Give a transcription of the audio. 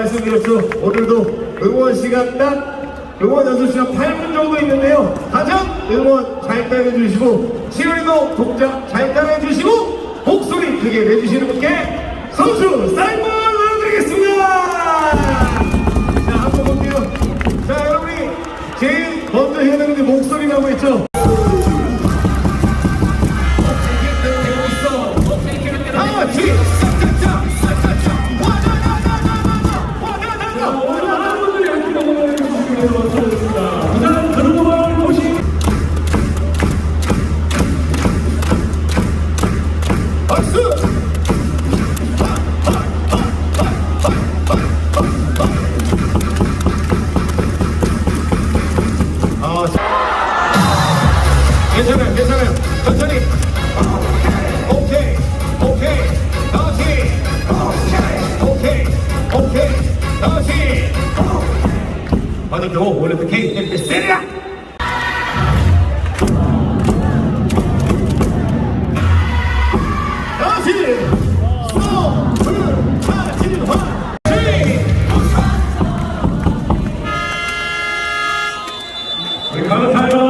말씀드렸죠. 오늘도 응원 시간 딱 응원 연습 시간 8분 정도 있는데요. 가장 응원 잘 따라해주시고 치열도 동작 잘 따라해주시고 목소리 크게 내주시는 분께 선수 사인볼 나눠드리겠습니다. 자 한번 볼게요. 자 여러분이 제일 먼저 해야 되는 게 목소리라고 했죠. 다 같이 싹짝짝 싹짝 괜찮아요, 괜찮아요. 천천히. 오케이, 오케이, 다시. 오케이, 오케이, 다시. 반응 경우 원래 그 K 이제 세리야. 감사합니다.